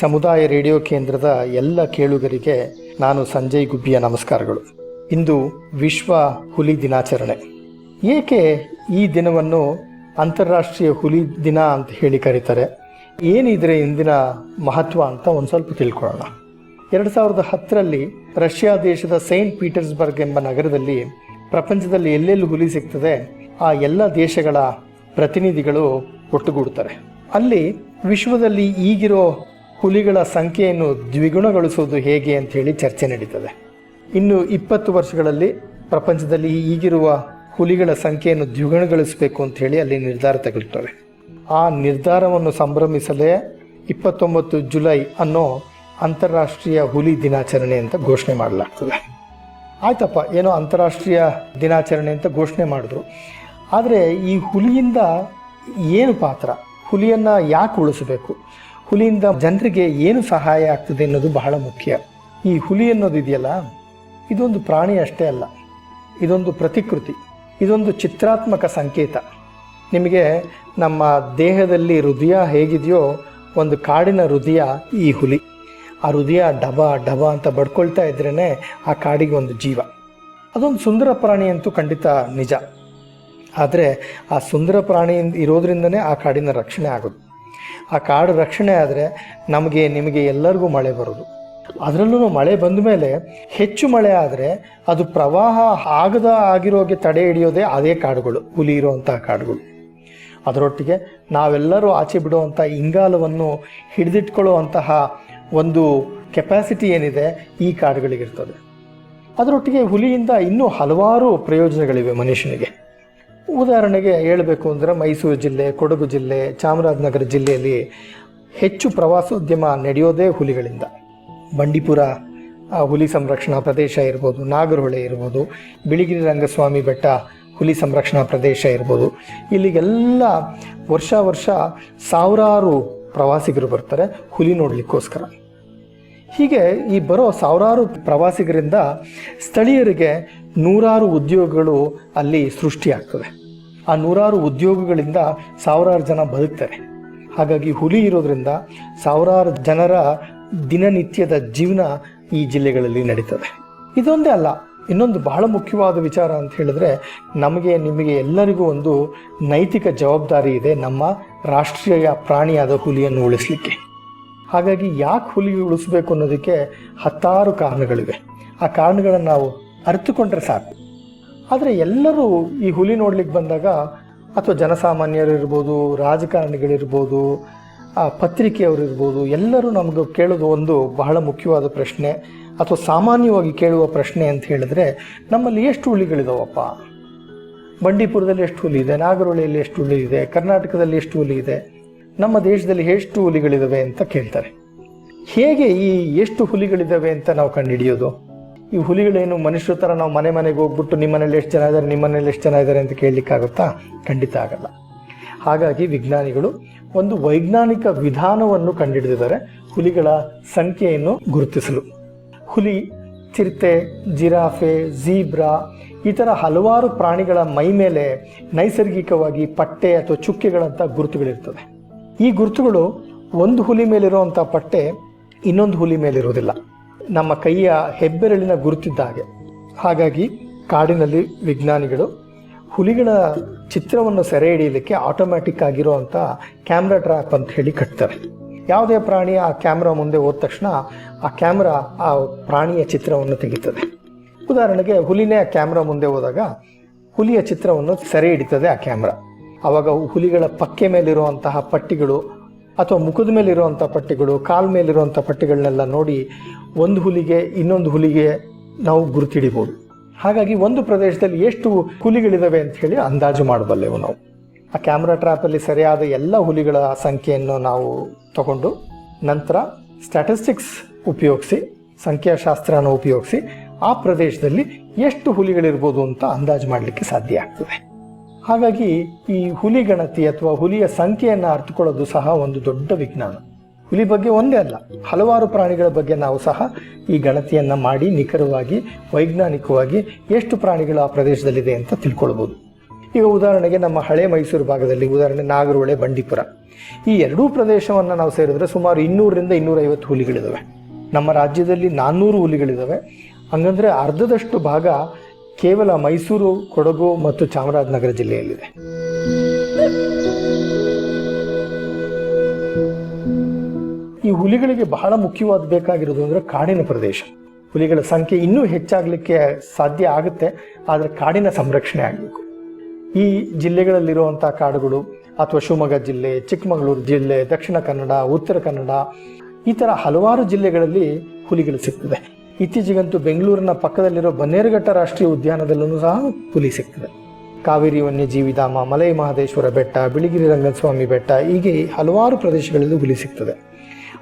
ಸಮುದಾಯ ರೇಡಿಯೋ ಕೇಂದ್ರದ ಎಲ್ಲ ಕೇಳುಗರಿಗೆ ನಾನು ಸಂಜಯ್ ಗುಬ್ಬಿಯ ನಮಸ್ಕಾರಗಳು. ಇಂದು ವಿಶ್ವ ಹುಲಿ ದಿನಾಚರಣೆ. ಏಕೆ ಈ ದಿನವನ್ನು ಅಂತಾರಾಷ್ಟ್ರೀಯ ಹುಲಿ ದಿನ ಅಂತ ಹೇಳಿ ಕರೀತಾರೆ? ಏನಿದ್ರೆ ಇಂದಿನ ಮಹತ್ವ ಅಂತ ಒಂದು ಸ್ವಲ್ಪ ತಿಳ್ಕೊಳ್ಳೋಣ. ಎರಡು ಸಾವಿರದ ಹತ್ತರಲ್ಲಿ ರಷ್ಯಾ ದೇಶದ ಸೈಂಟ್ ಪೀಟರ್ಸ್ಬರ್ಗ್ ಎಂಬ ನಗರದಲ್ಲಿ ಪ್ರಪಂಚದಲ್ಲಿ ಎಲ್ಲೆಲ್ಲಿ ಹುಲಿ ಸಿಗ್ತದೆ, ಆ ಎಲ್ಲ ದೇಶಗಳ ಪ್ರತಿನಿಧಿಗಳು ಒಟ್ಟುಗೂಡ್ತಾರೆ. ಅಲ್ಲಿ ವಿಶ್ವದಲ್ಲಿ ಈಗಿರೋ ಹುಲಿಗಳ ಸಂಖ್ಯೆಯನ್ನು ದ್ವಿಗುಣಗೊಳಿಸುವುದು ಹೇಗೆ ಅಂತ ಹೇಳಿ ಚರ್ಚೆ ನಡೀತದೆ. ಇನ್ನು ಇಪ್ಪತ್ತು ವರ್ಷಗಳಲ್ಲಿ ಪ್ರಪಂಚದಲ್ಲಿ ಈಗಿರುವ ಹುಲಿಗಳ ಸಂಖ್ಯೆಯನ್ನು ದ್ವಿಗುಣಗೊಳಿಸಬೇಕು ಅಂತ ಹೇಳಿ ಅಲ್ಲಿ ನಿರ್ಧಾರ ತೆಗೆದುತಾರೆ ಆ ನಿರ್ಧಾರವನ್ನು ಸಂಭ್ರಮಿಸಲೇ ಇಪ್ಪತ್ತೊಂಬತ್ತು ಜುಲೈ ಅನ್ನೋ ಅಂತಾರಾಷ್ಟ್ರೀಯ ಹುಲಿ ದಿನಾಚರಣೆ ಅಂತ ಘೋಷಣೆ ಮಾಡಲಾಗ್ತದೆ. ಆಯ್ತಪ್ಪ, ಏನೋ ಅಂತಾರಾಷ್ಟ್ರೀಯ ದಿನಾಚರಣೆ ಅಂತ ಘೋಷಣೆ ಮಾಡಿದ್ರು. ಆದರೆ ಈ ಹುಲಿಯಿಂದ ಏನು ಪಾತ್ರ? ಹುಲಿಯನ್ನು ಯಾಕೆ ಉಳಿಸಬೇಕು? ಹುಲಿಯಿಂದ ಜನರಿಗೆ ಏನು ಸಹಾಯ ಆಗ್ತದೆ ಅನ್ನೋದು ಬಹಳ ಮುಖ್ಯ. ಈ ಹುಲಿ ಅನ್ನೋದು ಇದೆಯಲ್ಲ, ಇದೊಂದು ಪ್ರಾಣಿ ಅಷ್ಟೇ ಅಲ್ಲ, ಇದೊಂದು ಪ್ರತಿಕೃತಿ, ಇದೊಂದು ಚಿತ್ರಾತ್ಮಕ ಸಂಕೇತ. ನಿಮಗೆ ನಮ್ಮ ದೇಹದಲ್ಲಿ ಹೃದಯ ಹೇಗಿದೆಯೋ ಒಂದು ಕಾಡಿನ ಹೃದಯ ಈ ಹುಲಿ. ಆ ಹೃದಯ ಡಬ ಡಬ ಅಂತ ಬಡ್ಕೊಳ್ತಾ ಇದ್ರೇ ಆ ಕಾಡಿಗೆ ಒಂದು ಜೀವ. ಅದೊಂದು ಸುಂದರ ಪ್ರಾಣಿ ಅಂತೂ ಖಂಡಿತ ನಿಜ. ಆದರೆ ಆ ಸುಂದರ ಪ್ರಾಣಿ ಇರೋದ್ರಿಂದನೇ ಆ ಕಾಡಿನ ರಕ್ಷಣೆ ಆಗೋದು. ಆ ಕಾಡು ರಕ್ಷಣೆ ಆದರೆ ನಮಗೆ, ನಿಮಗೆ ಎಲ್ಲರಿಗೂ ಮಳೆ ಬರೋದು. ಅದರಲ್ಲೂ ಮಳೆ ಬಂದ ಮೇಲೆ ಹೆಚ್ಚು ಮಳೆ ಆದರೆ ಅದು ಪ್ರವಾಹ ಆಗದ ಆಗಿರೋಗೆ ತಡೆ ಹಿಡಿಯೋದೇ ಅದೇ ಕಾಡುಗಳು, ಹುಲಿ ಇರುವಂತಹ ಕಾಡುಗಳು. ಅದರೊಟ್ಟಿಗೆ ನಾವೆಲ್ಲರೂ ಆಚೆ ಬಿಡುವಂಥ ಇಂಗಾಲವನ್ನು ಹಿಡಿದಿಟ್ಕೊಳ್ಳುವಂತಹ ಒಂದು ಕೆಪಾಸಿಟಿ ಏನಿದೆ ಈ ಕಾಡುಗಳಿಗಿರ್ತದೆ. ಅದರೊಟ್ಟಿಗೆ ಹುಲಿಯಿಂದ ಇನ್ನೂ ಹಲವಾರು ಪ್ರಯೋಜನಗಳಿವೆ ಮನುಷ್ಯನಿಗೆ. ಉದಾಹರಣೆಗೆ ಹೇಳಬೇಕು ಅಂದರೆ ಮೈಸೂರು ಜಿಲ್ಲೆ, ಕೊಡಗು ಜಿಲ್ಲೆ, ಚಾಮರಾಜನಗರ ಜಿಲ್ಲೆಯಲ್ಲಿ ಹೆಚ್ಚು ಪ್ರವಾಸೋದ್ಯಮ ನಡೆಯೋದೇ ಹುಲಿಗಳಿಂದ. ಬಂಡೀಪುರ ಹುಲಿ ಸಂರಕ್ಷಣಾ ಪ್ರದೇಶ ಇರ್ಬೋದು, ನಾಗರಹೊಳೆ ಇರ್ಬೋದು, ಬಿಳಿಗಿರಿ ರಂಗಸ್ವಾಮಿ ಬೆಟ್ಟ ಹುಲಿ ಸಂರಕ್ಷಣಾ ಪ್ರದೇಶ ಇರ್ಬೋದು. ಇಲ್ಲಿಗೆಲ್ಲ ವರ್ಷ ವರ್ಷ ಸಾವಿರಾರು ಪ್ರವಾಸಿಗರು ಬರ್ತಾರೆ ಹುಲಿ ನೋಡಲಿಕ್ಕೋಸ್ಕರ. ಹೀಗೆ ಈ ಬರೋ ಸಾವಿರಾರು ಪ್ರವಾಸಿಗರಿಂದ ಸ್ಥಳೀಯರಿಗೆ ನೂರಾರು ಉದ್ಯೋಗಗಳು ಅಲ್ಲಿ ಸೃಷ್ಟಿಯಾಗ್ತದೆ ಆ ನೂರಾರು ಉದ್ಯೋಗಗಳಿಂದ ಸಾವಿರಾರು ಜನ ಬದುಕ್ತಾರೆ. ಹಾಗಾಗಿ ಹುಲಿ ಇರೋದ್ರಿಂದ ಸಾವಿರಾರು ಜನರ ದಿನನಿತ್ಯದ ಜೀವನ ಈ ಜಿಲ್ಲೆಗಳಲ್ಲಿ ನಡೀತದೆ. ಇದೊಂದೇ ಅಲ್ಲ, ಇನ್ನೊಂದು ಬಹಳ ಮುಖ್ಯವಾದ ವಿಚಾರ ಅಂತ ಹೇಳಿದ್ರೆ, ನಮಗೆ, ನಿಮಗೆ ಎಲ್ಲರಿಗೂ ಒಂದು ನೈತಿಕ ಜವಾಬ್ದಾರಿ ಇದೆ ನಮ್ಮ ರಾಷ್ಟ್ರೀಯ ಪ್ರಾಣಿಯಾದ ಹುಲಿಯನ್ನು ಉಳಿಸಲಿಕ್ಕೆ. ಹಾಗಾಗಿ ಯಾಕೆ ಹುಲಿ ಉಳಿಸ್ಬೇಕು ಅನ್ನೋದಕ್ಕೆ ಹತ್ತಾರು ಕಾರಣಗಳಿವೆ. ಆ ಕಾರಣಗಳನ್ನು ನಾವು ಅರಿತುಕೊಂಡ್ರೆ ಸಾಕು. ಆದರೆ ಎಲ್ಲರೂ ಈ ಹುಲಿ ನೋಡ್ಲಿಕ್ಕೆ ಬಂದಾಗ ಅಥವಾ ಜನಸಾಮಾನ್ಯರು ಇರ್ಬೋದು, ರಾಜಕಾರಣಿಗಳಿರ್ಬೋದು ಪತ್ರಿಕೆಯವರು ಇರ್ಬೋದು, ಎಲ್ಲರೂ ನಮಗೆ ಕೇಳೋದು ಒಂದು ಬಹಳ ಮುಖ್ಯವಾದ ಪ್ರಶ್ನೆ ಅಥವಾ ಸಾಮಾನ್ಯವಾಗಿ ಕೇಳುವ ಪ್ರಶ್ನೆ ಅಂತ ಹೇಳಿದ್ರೆ ನಮ್ಮಲ್ಲಿ ಎಷ್ಟು ಹುಲಿಗಳಿದಾವಪ್ಪ? ಬಂಡೀಪುರದಲ್ಲಿ ಎಷ್ಟು ಹುಲಿ ಇದೆ, ನಾಗರಹೊಳೆಯಲ್ಲಿ ಎಷ್ಟು ಹುಲಿ ಇದೆ, ಕರ್ನಾಟಕದಲ್ಲಿ ಎಷ್ಟು ಹುಲಿ ಇದೆ, ನಮ್ಮ ದೇಶದಲ್ಲಿ ಎಷ್ಟು ಹುಲಿಗಳಿದ್ದಾವೆ ಅಂತ ಕೇಳ್ತಾರೆ. ಹೇಗೆ ಈ ಎಷ್ಟು ಹುಲಿಗಳಿದ್ದಾವೆ ಅಂತ ನಾವು ಕಂಡುಹಿಡಿಯೋದು? ಈ ಹುಲಿಗಳೇನು ಮನುಷ್ಯರ ಥರ ನಾವು ಮನೆ ಮನೆಗೆ ಹೋಗ್ಬಿಟ್ಟು ನಿಮ್ಮ ಮನೇಲಿ ಎಷ್ಟು ಜನ ಇದ್ದಾರೆ, ನಿಮ್ಮ ಮನೇಲಿ ಎಷ್ಟು ಜನ ಇದ್ದಾರೆ ಅಂತ ಕೇಳಲಿಕ್ಕಾಗುತ್ತಾ? ಖಂಡಿತ ಆಗಲ್ಲ. ಹಾಗಾಗಿ ವಿಜ್ಞಾನಿಗಳು ಒಂದು ವೈಜ್ಞಾನಿಕ ವಿಧಾನವನ್ನು ಕಂಡುಹಿಡಿದಿದ್ದಾರೆ ಹುಲಿಗಳ ಸಂಖ್ಯೆಯನ್ನು ಗುರುತಿಸಲು. ಹುಲಿ, ಚಿರತೆ, ಜಿರಾಫೆ ಜೀಬ್ರಾ ಈ ಥರ ಹಲವಾರು ಪ್ರಾಣಿಗಳ ಮೈ ಮೇಲೆ ನೈಸರ್ಗಿಕವಾಗಿ ಪಟ್ಟೆ ಅಥವಾ ಚುಕ್ಕೆಗಳಂಥ ಗುರುತುಗಳಿರ್ತದೆ ಈ ಗುರುತುಗಳು ಒಂದು ಹುಲಿ ಮೇಲಿರುವಂಥ ಪಟ್ಟೆ ಇನ್ನೊಂದು ಹುಲಿ ಮೇಲಿರೋದಿಲ್ಲ ನಮ್ಮ ಕೈಯ ಹೆಬ್ಬೆರಳಿನ ಗುರುತಿದ್ದ ಹಾಗೆ ಹಾಗಾಗಿ ಕಾಡಿನಲ್ಲಿ ವಿಜ್ಞಾನಿಗಳು ಹುಲಿಗಳ ಚಿತ್ರವನ್ನು ಸೆರೆ ಹಿಡಿಯಲಿಕ್ಕೆ ಆಟೋಮ್ಯಾಟಿಕ್ ಆಗಿರುವಂಥ ಕ್ಯಾಮ್ರಾ ಟ್ರ್ಯಾಪ್ ಅಂತ ಹೇಳಿ ಕಟ್ತಾರೆ. ಯಾವುದೇ ಪ್ರಾಣಿ ಆ ಕ್ಯಾಮ್ರಾ ಮುಂದೆ ಹೋದ ತಕ್ಷಣ ಆ ಕ್ಯಾಮ್ರಾ ಆ ಪ್ರಾಣಿಯ ಚಿತ್ರವನ್ನು ತೆಗಿತದೆ. ಉದಾಹರಣೆಗೆ ಹುಲಿನೇ ಆ ಕ್ಯಾಮ್ರಾ ಮುಂದೆ ಹೋದಾಗ ಹುಲಿಯ ಚಿತ್ರವನ್ನು ಸೆರೆ ಹಿಡಿತದೆ ಆ ಕ್ಯಾಮ್ರಾ ಆವಾಗ ಹುಲಿಗಳ ಪಕ್ಕೆ ಮೇಲಿರುವಂತಹ ಪಟ್ಟಿಗಳು ಅಥವಾ ಮುಖದ ಮೇಲಿರುವಂಥ ಪಟ್ಟಿಗಳು, ಕಾಲ್ ಮೇಲಿರುವಂಥ ಪಟ್ಟಿಗಳನ್ನೆಲ್ಲ ನೋಡಿ ಒಂದು ಹುಲಿಗೆ ಇನ್ನೊಂದು ಹುಲಿಗೆ ನಾವು ಗುರುತಿಡಿಬೋದು. ಹಾಗಾಗಿ ಒಂದು ಪ್ರದೇಶದಲ್ಲಿ ಎಷ್ಟು ಹುಲಿಗಳಿದ್ದಾವೆ ಅಂತ ಹೇಳಿ ಅಂದಾಜು ಮಾಡಬಲ್ಲೆವು ನಾವು. ಆ ಕ್ಯಾಮ್ರಾ ಟ್ರ್ಯಾಪಲ್ಲಿ ಸರಿಯಾದ ಎಲ್ಲ ಹುಲಿಗಳ ಸಂಖ್ಯೆಯನ್ನು ನಾವು ತಗೊಂಡು ನಂತರ ಸ್ಟ್ಯಾಟಿಸ್ಟಿಕ್ಸ್ ಉಪಯೋಗಿಸಿ, ಸಂಖ್ಯಾಶಾಸ್ತ್ರನ ಉಪಯೋಗಿಸಿ ಆ ಪ್ರದೇಶದಲ್ಲಿ ಎಷ್ಟು ಹುಲಿಗಳಿರ್ಬೋದು ಅಂತ ಅಂದಾಜು ಮಾಡಲಿಕ್ಕೆ ಸಾಧ್ಯ ಆಗ್ತದೆ. ಹಾಗಾಗಿ ಈ ಹುಲಿ ಗಣತಿ ಅಥವಾ ಹುಲಿಯ ಸಂಖ್ಯೆಯನ್ನು ಅರ್ಥಕೊಳ್ಳೋದು ಸಹ ಒಂದು ದೊಡ್ಡ ವಿಜ್ಞಾನ. ಹುಲಿ ಬಗ್ಗೆ ಒಂದೇ ಅಲ್ಲ, ಹಲವಾರು ಪ್ರಾಣಿಗಳ ಬಗ್ಗೆ ನಾವು ಸಹ ಈ ಗಣತಿಯನ್ನು ಮಾಡಿ ನಿಖರವಾಗಿ, ವೈಜ್ಞಾನಿಕವಾಗಿ ಎಷ್ಟು ಪ್ರಾಣಿಗಳು ಆ ಪ್ರದೇಶದಲ್ಲಿದೆ ಅಂತ ತಿಳ್ಕೊಳ್ಬೋದು. ಈಗ ಉದಾಹರಣೆಗೆ ನಮ್ಮ ಹಳೆ ಮೈಸೂರು ಭಾಗದಲ್ಲಿ, ಉದಾಹರಣೆ ನಾಗರಹೊಳೆ, ಬಂಡೀಪುರ. ಈ ಎರಡೂ ಪ್ರದೇಶವನ್ನು ನಾವು ಸೇರಿದ್ರೆ ಸುಮಾರು ಇನ್ನೂರರಿಂದ ಇನ್ನೂರೈವತ್ತು ಹುಲಿಗಳಿದ್ದಾವೆ ನಮ್ಮ ರಾಜ್ಯದಲ್ಲಿ ನಾನ್ನೂರು ಹುಲಿಗಳಿದ್ದಾವೆ ಹಂಗಂದ್ರೆ ಅರ್ಧದಷ್ಟು ಭಾಗ ಕೇವಲ ಮೈಸೂರು, ಕೊಡಗು ಮತ್ತು ಚಾಮರಾಜನಗರ ಜಿಲ್ಲೆಯಲ್ಲಿದೆ. ಈ ಹುಲಿಗಳಿಗೆ ಬಹಳ ಮುಖ್ಯವಾದ ಬೇಕಾಗಿರೋದು ಅಂದರೆ ಕಾಡಿನ ಪ್ರದೇಶ. ಹುಲಿಗಳ ಸಂಖ್ಯೆ ಇನ್ನೂ ಹೆಚ್ಚಾಗಲಿಕ್ಕೆ ಸಾಧ್ಯ ಆಗುತ್ತೆ, ಆದರೆ ಕಾಡಿನ ಸಂರಕ್ಷಣೆ ಆಗಬೇಕು. ಈ ಜಿಲ್ಲೆಗಳಲ್ಲಿರುವಂಥ ಕಾಡುಗಳು, ಅಥವಾ ಶಿವಮೊಗ್ಗ ಜಿಲ್ಲೆ, ಚಿಕ್ಕಮಗಳೂರು ಜಿಲ್ಲೆ, ದಕ್ಷಿಣ ಕನ್ನಡ, ಉತ್ತರ ಕನ್ನಡ, ಈ ಥರ ಹಲವಾರು ಜಿಲ್ಲೆಗಳಲ್ಲಿ ಹುಲಿಗಳು ಸಿಗ್ತದೆ. ಇತ್ತೀಚೆಗಂತೂ ಬೆಂಗಳೂರಿನ ಪಕ್ಕದಲ್ಲಿರೋ ಬನ್ನೇರುಘಟ್ಟ ರಾಷ್ಟ್ರೀಯ ಉದ್ಯಾನದಲ್ಲೂ ಸಹ ಹುಲಿ ಸಿಗ್ತದೆ. ಕಾವೇರಿ ವನ್ಯಜೀವಿಧಾಮ ಮಲೈ ಮಹದೇಶ್ವರ ಬೆಟ್ಟ, ಬಿಳಿಗಿರಿ ರಂಗಸ್ವಾಮಿ ಬೆಟ್ಟ ಹೀಗೆ ಹಲವಾರು ಪ್ರದೇಶಗಳಲ್ಲಿ ಹುಲಿ ಸಿಗ್ತದೆ.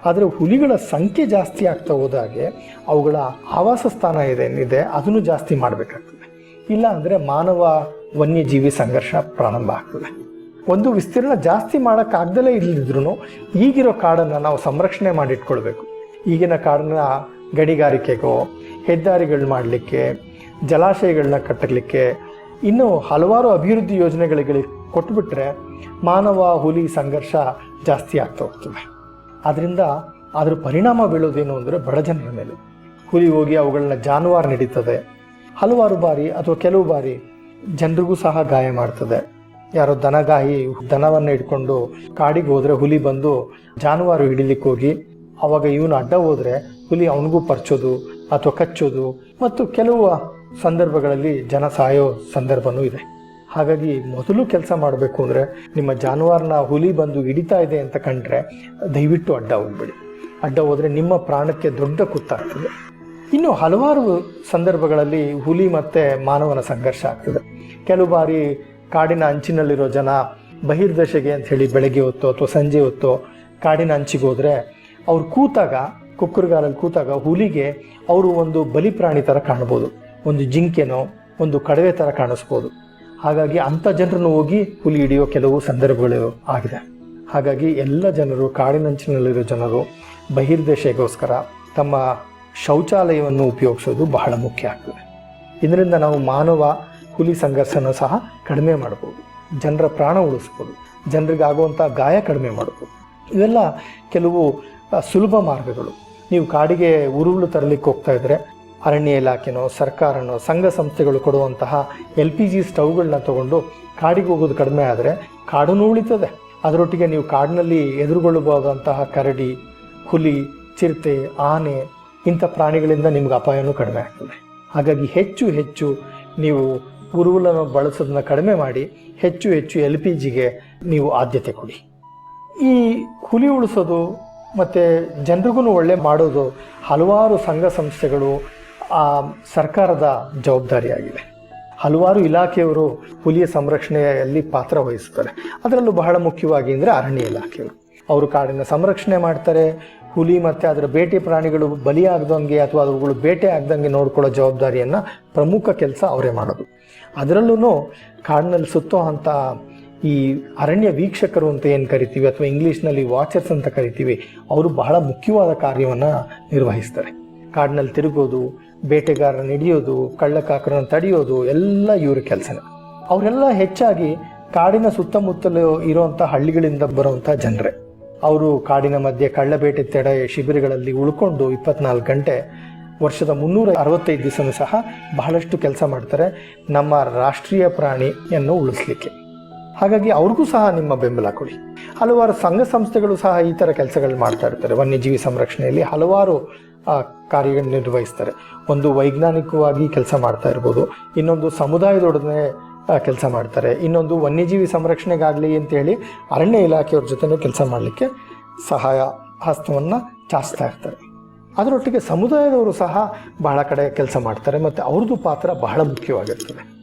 ಆದರೆ ಹುಲಿಗಳ ಸಂಖ್ಯೆ ಜಾಸ್ತಿ ಆಗ್ತಾ ಹೋದಾಗೆ ಅವುಗಳ ಆವಾಸ ಸ್ಥಾನ ಏನಿದೆ ಅದನ್ನು ಜಾಸ್ತಿ ಮಾಡಬೇಕಾಗ್ತದೆ. ಇಲ್ಲ ಅಂದರೆ ಮಾನವ ವನ್ಯಜೀವಿ ಸಂಘರ್ಷ ಪ್ರಾರಂಭ ಆಗ್ತದೆ. ಒಂದು ವಿಸ್ತೀರ್ಣ ಜಾಸ್ತಿ ಮಾಡೋಕ್ಕಾಗ್ದಲೇ ಇಲ್ಲದಿದ್ರು ಈಗಿರೋ ಕಾಡನ್ನು ನಾವು ಸಂರಕ್ಷಣೆ ಮಾಡಿಟ್ಕೊಳ್ಬೇಕು. ಈಗಿನ ಕಾಡನ್ನ ಗಣಿಗಾರಿಕೆಗೋ, ಹೆದ್ದಾರಿಗಳು ಮಾಡಲಿಕ್ಕೆ ಜಲಾಶಯಗಳನ್ನ ಕಟ್ಟಲಿಕ್ಕೆ ಇನ್ನು ಹಲವಾರು ಅಭಿವೃದ್ಧಿ ಯೋಜನೆಗಳಿಗೆ ಕೊಟ್ಬಿಟ್ರೆ ಮಾನವ ಹುಲಿ ಸಂಘರ್ಷ ಜಾಸ್ತಿ ಆಗ್ತಾ ಹೋಗ್ತದೆ ಅದರಿಂದ ಅದರ ಪರಿಣಾಮ ಬೀಳೋದೇನು ಅಂದರೆ ಬಡ ಜನರ ಮೇಲೆ. ಹುಲಿ ಹೋಗಿ ಅವುಗಳನ್ನ ಜಾನುವಾರು ನಡೀತದೆ. ಹಲವಾರು ಬಾರಿ ಅಥವಾ ಕೆಲವು ಬಾರಿ ಜನರಿಗೂ ಸಹ ಗಾಯ ಮಾಡ್ತದೆ. ಯಾರೋ ದನಗಾಯಿ ದನವನ್ನು ಇಟ್ಕೊಂಡು ಕಾಡಿಗೆ ಹೋದರೆ ಹುಲಿ ಬಂದು ಜಾನುವಾರು ಹಿಡಿಲಿಕ್ಕೆ ಹೋಗಿ ಅವಾಗ ಇವನು ಅಡ್ಡ ಹೋದ್ರೆ ಹುಲಿ ಅವನಿಗೂ ಪರ್ಚೋದು ಅಥವಾ ಕಚ್ಚೋದು ಮತ್ತು ಕೆಲವು ಸಂದರ್ಭಗಳಲ್ಲಿ ಜನ ಸಾಯೋ ಸಂದರ್ಭನೂ ಇದೆ. ಹಾಗಾಗಿ ಮೊದಲು ಕೆಲಸ ಮಾಡಬೇಕು ಅಂದರೆ ನಿಮ್ಮ ಜಾನುವಾರನ ಹುಲಿ ಬಂದು ಹಿಡಿತಾ ಇದೆ ಅಂತ ಕಂಡ್ರೆ ದಯವಿಟ್ಟು ಅಡ್ಡ ಹೋಗ್ಬೇಡಿ. ಅಡ್ಡ ಹೋದರೆ ನಿಮ್ಮ ಪ್ರಾಣಕ್ಕೆ ದೊಡ್ಡ ಕುತ್ತಾಗ್ತದೆ ಇನ್ನು ಹಲವಾರು ಸಂದರ್ಭಗಳಲ್ಲಿ ಹುಲಿ ಮತ್ತು ಮಾನವನ ಸಂಘರ್ಷ ಆಗ್ತದೆ. ಕೆಲವು ಬಾರಿ ಕಾಡಿನ ಅಂಚಿನಲ್ಲಿರೋ ಜನ ಬಹಿರ್ದಶೆಗೆ ಅಂತ ಹೇಳಿ ಬೆಳಗ್ಗೆ ಹೊತ್ತು ಅಥವಾ ಸಂಜೆ ಹೊತ್ತು ಕಾಡಿನ ಅಂಚಿಗೆ ಹೋದರೆ ಅವ್ರು ಕೂತಾಗ ಕುಕ್ಕರ್ಗಾಲಲ್ಲಿ ಕೂತಾಗ ಹುಲಿಗೆ ಅವರು ಒಂದು ಬಲಿ ಪ್ರಾಣಿ ಥರ ಕಾಣ್ಬೋದು. ಒಂದು ಜಿಂಕೆನೋ, ಒಂದು ಕಡವೆ ಥರ ಕಾಣಿಸ್ಬೋದು. ಹಾಗಾಗಿ ಅಂಥ ಜನರನ್ನು ಹೋಗಿ ಹುಲಿ ಹಿಡಿಯೋ ಕೆಲವು ಸಂದರ್ಭಗಳು ಆಗಿದೆ. ಹಾಗಾಗಿ ಎಲ್ಲ ಜನರು, ಕಾಡಿನಂಚಿನಲ್ಲಿರೋ ಜನರು ಬಹಿರ್ದೇಶೆಗೋಸ್ಕರ ತಮ್ಮ ಶೌಚಾಲಯವನ್ನು ಉಪಯೋಗಿಸೋದು ಬಹಳ ಮುಖ್ಯ ಆಗ್ತದೆ. ಇದರಿಂದ ನಾವು ಮಾನವ ಹುಲಿ ಸಂಘರ್ಷನ ಸಹ ಕಡಿಮೆ ಮಾಡ್ಬೋದು. ಜನರ ಪ್ರಾಣ ಉಳಿಸ್ಬೋದು. ಜನರಿಗಾಗುವಂಥ ಗಾಯ ಕಡಿಮೆ ಮಾಡ್ಬೋದು. ಇವೆಲ್ಲ ಕೆಲವು ಸುಲಭ ಮಾರ್ಗಗಳು. ನೀವು ಕಾಡಿಗೆ ಉರುಳು ತರಲಿಕ್ಕೆ ಹೋಗ್ತಾ ಇದ್ರೆ ಅರಣ್ಯ ಇಲಾಖೆನೋ, ಸರ್ಕಾರನೋ, ಸಂಘ ಸಂಸ್ಥೆಗಳು ಕೊಡುವಂತಹ ಎಲ್ ಪಿ ಜಿ ಸ್ಟವ್ಗಳನ್ನ ತಗೊಂಡು ಕಾಡಿಗೆ ಹೋಗೋದು ಕಡಿಮೆ ಆದರೆ ಕಾಡೂ ಉಳಿತದೆ ಅದರೊಟ್ಟಿಗೆ ನೀವು ಕಾಡಿನಲ್ಲಿ ಎದುರುಗೊಳ್ಳಬಹುದಂತಹ ಕರಡಿ, ಹುಲಿ, ಚಿರತೆ, ಆನೆ ಇಂಥ ಪ್ರಾಣಿಗಳಿಂದ ನಿಮ್ಗೆ ಅಪಾಯನೂ ಕಡಿಮೆ ಆಗ್ತದೆ. ಹಾಗಾಗಿ ಹೆಚ್ಚು ಹೆಚ್ಚು ನೀವು ಉರುವಲನ್ನು ಬಳಸೋದನ್ನ ಕಡಿಮೆ ಮಾಡಿ ಹೆಚ್ಚು ಹೆಚ್ಚು ಎಲ್ ಪಿ ಜಿಗೆ ನೀವು ಆದ್ಯತೆ ಕೊಡಿ. ಈ ಹುಲಿ ಉಳಿಸೋದು ಮತ್ತು ಜನರಿಗೂ ಒಳ್ಳೆ ಮಾಡೋದು ಹಲವಾರು ಸಂಘ ಸಂಸ್ಥೆಗಳು ಆ, ಸರ್ಕಾರದ ಜವಾಬ್ದಾರಿಯಾಗಿದೆ ಹಲವಾರು ಇಲಾಖೆಯವರು ಹುಲಿಯ ಸಂರಕ್ಷಣೆಯಲ್ಲಿ ಪಾತ್ರ ವಹಿಸ್ತಾರೆ ಅದರಲ್ಲೂ ಬಹಳ ಮುಖ್ಯವಾಗಿ ಅಂದರೆ ಅರಣ್ಯ ಇಲಾಖೆಯವರು. ಅವರು ಕಾಡಿನ ಸಂರಕ್ಷಣೆ ಮಾಡ್ತಾರೆ ಹುಲಿ ಮತ್ತು ಅದರ ಬೇಟೆ ಪ್ರಾಣಿಗಳು ಬಲಿಯಾಗ್ದಂಗೆ ಅಥವಾ ಅವುಗಳು ಬೇಟೆ ಆಗ್ದಂಗೆ ನೋಡ್ಕೊಳ್ಳೋ ಜವಾಬ್ದಾರಿಯನ್ನು ಪ್ರಮುಖ ಕೆಲಸ ಅವರೇ ಮಾಡೋದು. ಅದರಲ್ಲೂ ಕಾಡಿನಲ್ಲಿ ಸುತ್ತೋ ಅಂಥ ಈ ಅರಣ್ಯ ವೀಕ್ಷಕರು ಅಂತ ಏನು ಕರಿತೀವಿ ಅಥವಾ ಇಂಗ್ಲೀಷ್ನಲ್ಲಿ ವಾಚರ್ಸ್ ಅಂತ ಕರಿತೀವಿ, ಅವರು ಬಹಳ ಮುಖ್ಯವಾದ ಕಾರ್ಯವನ್ನು ನಿರ್ವಹಿಸ್ತಾರೆ. ಕಾಡಿನಲ್ಲಿ ತಿರುಗೋದು ಬೇಟೆಗಾರನ ಹಿಡಿಯೋದು, ಕಳ್ಳಕಾಕರನ್ನು ತಡೆಯೋದು, ಎಲ್ಲ ಇವ್ರ ಕೆಲಸನೇ. ಅವರೆಲ್ಲ ಹೆಚ್ಚಾಗಿ ಕಾಡಿನ ಸುತ್ತಮುತ್ತಲು ಇರುವಂಥ ಹಳ್ಳಿಗಳಿಂದ ಬರುವಂಥ ಜನರೇ. ಅವರು ಕಾಡಿನ ಮಧ್ಯೆ ಕಳ್ಳಬೇಟೆ ತಡೆ ಶಿಬಿರಗಳಲ್ಲಿ ಉಳ್ಕೊಂಡು ಇಪ್ಪತ್ನಾಲ್ಕು ಗಂಟೆ ವರ್ಷದ ಮುನ್ನೂರ ಅರವತ್ತೈದು ದಿವಸನೂ ಸಹ ಬಹಳಷ್ಟು ಕೆಲಸ ಮಾಡ್ತಾರೆ ನಮ್ಮ ರಾಷ್ಟ್ರೀಯ ಪ್ರಾಣಿಯನ್ನು ಉಳಿಸ್ಲಿಕ್ಕೆ. ಹಾಗಾಗಿ ಅವ್ರಿಗೂ ಸಹ ನಿಮ್ಮ ಬೆಂಬಲ ಕೊಡಿ. ಹಲವಾರು ಸಂಘ ಸಂಸ್ಥೆಗಳು ಸಹ ಈ ಥರ ಕೆಲಸಗಳು ಮಾಡ್ತಾ ಇರ್ತಾರೆ. ವನ್ಯಜೀವಿ ಸಂರಕ್ಷಣೆಯಲ್ಲಿ ಹಲವಾರು ಕಾರ್ಯ ಕಾರ್ಯಗಳನ್ನು ನಿರ್ವಹಿಸ್ತಾರೆ. ಒಂದು ವೈಜ್ಞಾನಿಕವಾಗಿ ಕೆಲಸ ಮಾಡ್ತಾ ಇರ್ಬೋದು. ಇನ್ನೊಂದು ಸಮುದಾಯದೊಡನೆ ಕೆಲಸ ಮಾಡ್ತಾರೆ. ಇನ್ನೊಂದು ವನ್ಯಜೀವಿ ಸಂರಕ್ಷಣೆಗಾಗಲಿ ಅಂತೇಳಿ ಅರಣ್ಯ ಇಲಾಖೆಯವ್ರ ಜೊತೆನೂ ಕೆಲಸ ಮಾಡಲಿಕ್ಕೆ ಸಹಾಯ, ಹಸ್ತವನ್ನು ಚಾಚ್ತಾ ಇರ್ತಾರೆ. ಅದರೊಟ್ಟಿಗೆ ಸಮುದಾಯದವರು ಸಹ ಬಹಳ ಕಡೆ ಕೆಲಸ ಮಾಡ್ತಾರೆ. ಮತ್ತು ಅವ್ರದ್ದು ಪಾತ್ರ ಬಹಳ ಮುಖ್ಯವಾಗಿರ್ತದೆ.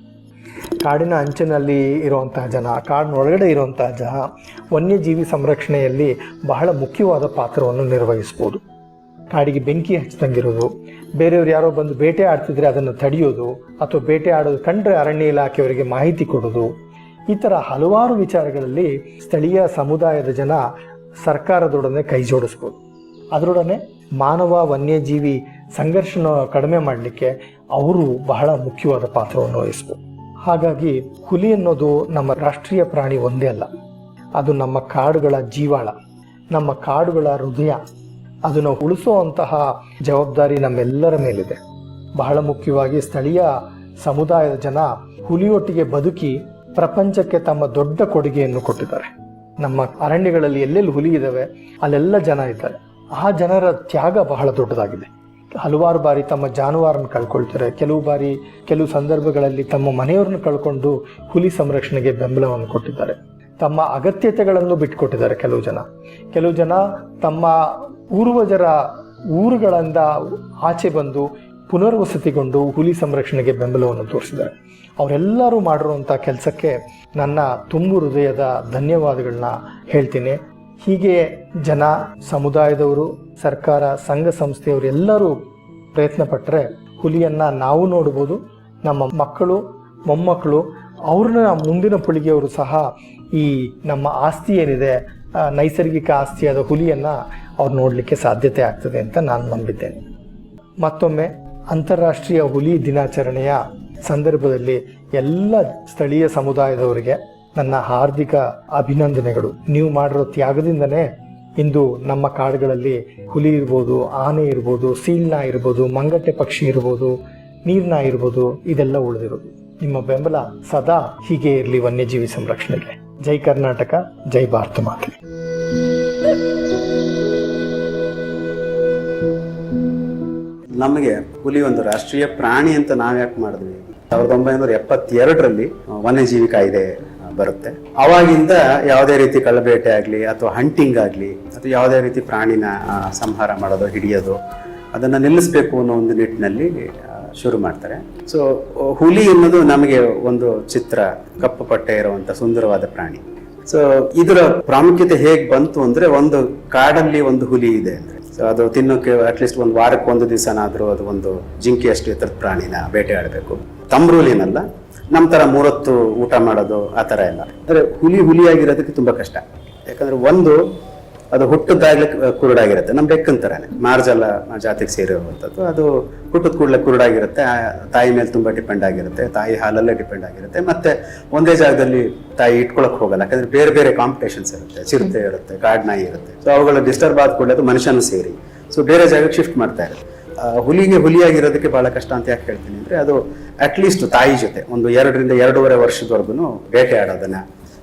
ಕಾಡಿನ ಅಂಚಿನಲ್ಲಿ ಇರುವಂತಹ ಜನ, ಕಾಡಿನೊಳಗಡೆ ಇರುವಂತಹ ಜನ ವನ್ಯಜೀವಿ ಸಂರಕ್ಷಣೆಯಲ್ಲಿ ಬಹಳ ಮುಖ್ಯವಾದ ಪಾತ್ರವನ್ನು ನಿರ್ವಹಿಸ್ಬೋದು. ಕಾಡಿಗೆ ಬೆಂಕಿ ಹಚ್ಚಿದಂಗಿರೋದು ಬೇರೆಯವ್ರು ಯಾರೋ ಬಂದು ಬೇಟೆ ಆಡ್ತಿದ್ರೆ ಅದನ್ನು ತಡೆಯೋದು, ಅಥವಾ ಬೇಟೆ ಆಡೋದು ಕಂಡ್ರೆ ಅರಣ್ಯ ಇಲಾಖೆಯವರಿಗೆ ಮಾಹಿತಿ ಕೊಡೋದು, ಈ ಥರ ಹಲವಾರು ವಿಚಾರಗಳಲ್ಲಿ ಸ್ಥಳೀಯ ಸಮುದಾಯದ ಜನ ಸರ್ಕಾರದೊಡನೆ ಕೈ ಜೋಡಿಸ್ಬೋದು. ಅದರೊಡನೆ ಮಾನವ ವನ್ಯಜೀವಿ ಸಂಘರ್ಷನ ಕಡಿಮೆ ಮಾಡಲಿಕ್ಕೆ ಅವರು ಬಹಳ ಮುಖ್ಯವಾದ ಪಾತ್ರವನ್ನು ವಹಿಸ್ಬೋದು. ಹಾಗಾಗಿ ಹುಲಿ ಅನ್ನೋದು ನಮ್ಮ ರಾಷ್ಟ್ರೀಯ ಪ್ರಾಣಿ ಒಂದೇ ಅಲ್ಲ. ಅದು ನಮ್ಮ ಕಾಡುಗಳ ಜೀವಾಳ, ನಮ್ಮ ಕಾಡುಗಳ ಹೃದಯ. ಅದನ್ನು ಉಳಿಸುವಂತಹ ಜವಾಬ್ದಾರಿ ನಮ್ಮೆಲ್ಲರ ಮೇಲಿದೆ. ಬಹಳ ಮುಖ್ಯವಾಗಿ ಸ್ಥಳೀಯ ಸಮುದಾಯದ ಜನ ಹುಲಿಯೊಟ್ಟಿಗೆ ಬದುಕಿ ಪ್ರಪಂಚಕ್ಕೆ ತಮ್ಮ ದೊಡ್ಡ ಕೊಡುಗೆಯನ್ನು ಕೊಟ್ಟಿದ್ದಾರೆ. ನಮ್ಮ ಅರಣ್ಯಗಳಲ್ಲಿ ಎಲ್ಲೆಲ್ಲಿ ಹುಲಿ ಇದ್ದಾವೆ ಅಲ್ಲೆಲ್ಲ ಜನ ಇದ್ದಾರೆ. ಆ ಜನರ ತ್ಯಾಗ ಬಹಳ ದೊಡ್ಡದಾಗಿದೆ. ಹಲವಾರು ಬಾರಿ ತಮ್ಮ ಜಾನುವಾರನ್ನು ಕಳ್ಕೊಳ್ತಾರೆ. ಕೆಲವು ಬಾರಿ ಕೆಲವು ಸಂದರ್ಭಗಳಲ್ಲಿ ತಮ್ಮ ಮನೆಯವ್ರನ್ನ ಕಳ್ಕೊಂಡು ಹುಲಿ ಸಂರಕ್ಷಣೆಗೆ ಬೆಂಬಲವನ್ನು ಕೊಟ್ಟಿದ್ದಾರೆ. ತಮ್ಮ ಅಗತ್ಯತೆಗಳನ್ನು ಬಿಟ್ಕೊಟ್ಟಿದ್ದಾರೆ ಕೆಲವು ಜನ. ಕೆಲವು ಜನ ತಮ್ಮ ಪೂರ್ವಜರ ಊರುಗಳಿಂದ ಆಚೆ ಬಂದು ಪುನರ್ವಸತಿಗೊಂಡು ಹುಲಿ ಸಂರಕ್ಷಣೆಗೆ ಬೆಂಬಲವನ್ನು ತೋರಿಸಿದ್ದಾರೆ. ಅವರೆಲ್ಲರೂ ಮಾಡಿರುವಂಥ ಕೆಲಸಕ್ಕೆ ನನ್ನ ತುಂಬು ಹೃದಯದ ಧನ್ಯವಾದಗಳನ್ನ ಹೇಳ್ತೀನಿ. ಹೀಗೆ ಜನ, ಸಮುದಾಯದವರು, ಸರ್ಕಾರ, ಸಂಘ ಸಂಸ್ಥೆಯವರು ಎಲ್ಲರೂ ಪ್ರಯತ್ನ ಪಟ್ಟರೆ ಹುಲಿಯನ್ನ ನಾವು ನೋಡ್ಬೋದು. ನಮ್ಮ ಮಕ್ಕಳು, ಮೊಮ್ಮಕ್ಕಳು, ಅವ್ರನ್ನ ಮುಂದಿನ ಪೀಳಿಗೆಯವರು ಸಹ ಈ ನಮ್ಮ ಆಸ್ತಿ ಏನಿದೆ ನೈಸರ್ಗಿಕ ಆಸ್ತಿಯಾದ ಹುಲಿಯನ್ನ ಅವ್ರು ನೋಡಲಿಕ್ಕೆ ಸಾಧ್ಯತೆ ಆಗ್ತದೆ ಅಂತ ನಾನು ನಂಬಿದ್ದೇನೆ. ಮತ್ತೊಮ್ಮೆ ಅಂತಾರಾಷ್ಟ್ರೀಯ ಹುಲಿ ದಿನಾಚರಣೆಯ ಸಂದರ್ಭದಲ್ಲಿ ಎಲ್ಲ ಸ್ಥಳೀಯ ಸಮುದಾಯದವರಿಗೆ ನನ್ನ ಹಾರ್ದಿಕ ಅಭಿನಂದನೆಗಳು. ನೀವು ಮಾಡಿರೋ ತ್ಯಾಗದಿಂದನೇ ಇಂದು ನಮ್ಮ ಕಾಡುಗಳಲ್ಲಿ ಹುಲಿ ಇರ್ಬೋದು, ಆನೆ ಇರ್ಬೋದು, ಸೀಲ್ನ ಇರ್ಬೋದು, ಮಂಗಟ್ಟೆ ಪಕ್ಷಿ ಇರ್ಬೋದು, ನೀರ್ನ ಇರ್ಬೋದು, ಇದೆಲ್ಲ ಉಳಿದಿರೋದು. ನಿಮ್ಮ ಬೆಂಬಲ ಸದಾ ಹೀಗೆ ಇರಲಿ ವನ್ಯಜೀವಿ ಸಂರಕ್ಷಣೆಗೆ. ಜೈ ಕರ್ನಾಟಕ, ಜೈ ಭಾರತ ಮಾತೆ. ನಮಗೆ ಹುಲಿ ಒಂದು ರಾಷ್ಟ್ರೀಯ ಪ್ರಾಣಿ ಅಂತ ನಾವು ಯಾಕೆ ಮಾಡಿದ್ವಿ? ಸಾವಿರದ ಒಂಬೈನೂರ ಎಪ್ಪತ್ತೆರಡರಲ್ಲಿ ವನ್ಯಜೀವಿ ಕಾಯ್ದೆ ಬರುತ್ತೆ. ಅವಾಗಿಂದ ಯಾವುದೇ ರೀತಿ ಕಳ್ಳಬೇಟೆ ಆಗಲಿ ಅಥವಾ ಹಂಟಿಂಗ್ ಆಗಲಿ ಅಥವಾ ಯಾವುದೇ ರೀತಿ ಪ್ರಾಣಿನ ಸಂಹಾರ ಮಾಡೋದು, ಹಿಡಿಯೋದು, ಅದನ್ನು ನಿಲ್ಲಿಸಬೇಕು ಅನ್ನೋ ಒಂದು ನಿಟ್ಟಿನಲ್ಲಿ ಶುರು ಮಾಡ್ತಾರೆ. ಸೊ ಹುಲಿ ಅನ್ನೋದು ನಮಗೆ ಒಂದು ಚಿತ್ರ, ಕಪ್ಪು ಪಟ್ಟೆ ಇರುವಂಥ ಸುಂದರವಾದ ಪ್ರಾಣಿ. ಸೊ ಇದರ ಪ್ರಾಮುಖ್ಯತೆ ಹೇಗೆ ಬಂತು ಅಂದರೆ ಒಂದು ಕಾಡಲ್ಲಿ ಒಂದು ಹುಲಿ ಇದೆ ಅಂದರೆ. ಸೊ ಅದು ತಿನ್ನೋಕೆ ಅಟ್ಲೀಸ್ಟ್ ಒಂದು ವಾರಕ್ಕೆ ಒಂದು ದಿವಸನಾದರೂ ಅದು ಒಂದು ಜಿಂಕೆಯಷ್ಟು ಎತ್ತರದ ಪ್ರಾಣಿನ ಬೇಟೆಯಾಡಬೇಕು ತಮ್ರೂಲಿನಲ್ಲ. ನಮ್ ತರ ಮೂರೊತ್ತು ಊಟ ಮಾಡೋದು ಆ ಥರ ಎಲ್ಲ. ಅಂದ್ರೆ ಹುಲಿ ಹುಲಿಯಾಗಿರೋದಕ್ಕೆ ತುಂಬಾ ಕಷ್ಟ. ಯಾಕಂದ್ರೆ ಒಂದು, ಅದು ಹುಟ್ಟದಾಗ್ಲೇ ಕುರುಡಾಗಿರುತ್ತೆ. ನಮ್ಮ ಬೆಕ್ಕನ್ ತರಾನೆ. ಮಾರ್ಜಲ ಜಾತಿಗೆ ಸೇರಿರುವಂಥದ್ದು. ಅದು ಹುಟ್ಟದ ಕೂಡಲೇ ಕುರುಡಾಗಿರುತ್ತೆ. ತಾಯಿ ಮೇಲೆ ತುಂಬಾ ಡಿಪೆಂಡ್ ಆಗಿರುತ್ತೆ. ತಾಯಿ ಹಾಲಲ್ಲೇ ಡಿಪೆಂಡ್ ಆಗಿರುತ್ತೆ. ಮತ್ತೆ ಒಂದೇ ಜಾಗದಲ್ಲಿ ತಾಯಿ ಇಟ್ಕೊಳಕ್ಕೆ ಹೋಗಲ್ಲ. ಯಾಕಂದ್ರೆ ಬೇರೆ ಬೇರೆ ಕಾಂಪಿಟೇಷನ್ಸ್ ಇರುತ್ತೆ. ಚಿರತೆ ಇರುತ್ತೆ ಕಾಡ್ನಾಯಿ ಇರುತ್ತೆ. ಸೊ ಅವುಗಳ ಡಿಸ್ಟರ್ಬ್ ಆದ ಕೂಡಲೇ ಅದು ಮನುಷ್ಯನೂ ಸೇರಿ. ಸೊ ಬೇರೆ ಜಾಗಕ್ಕೆ ಶಿಫ್ಟ್ ಮಾಡ್ತಾ ಇರುತ್ತೆ. ಹುಲಿಗೆ ಹುಲಿಯಾಗಿರೋದಕ್ಕೆ ಬಹಳ ಕಷ್ಟ ಅಂತ ಯಾಕೆ ಹೇಳ್ತೀನಿ ಅಂದ್ರೆ ಅದು ಅಟ್ಲೀಸ್ಟ್ ತಾಯಿ ಜೊತೆ, ಒಂದು ಎರಡರಿಂದ ಎರಡೂವರೆ ವರ್ಷದವರೆಗೂ ಬೇಟೆ ಆಡೋದನ್ನ.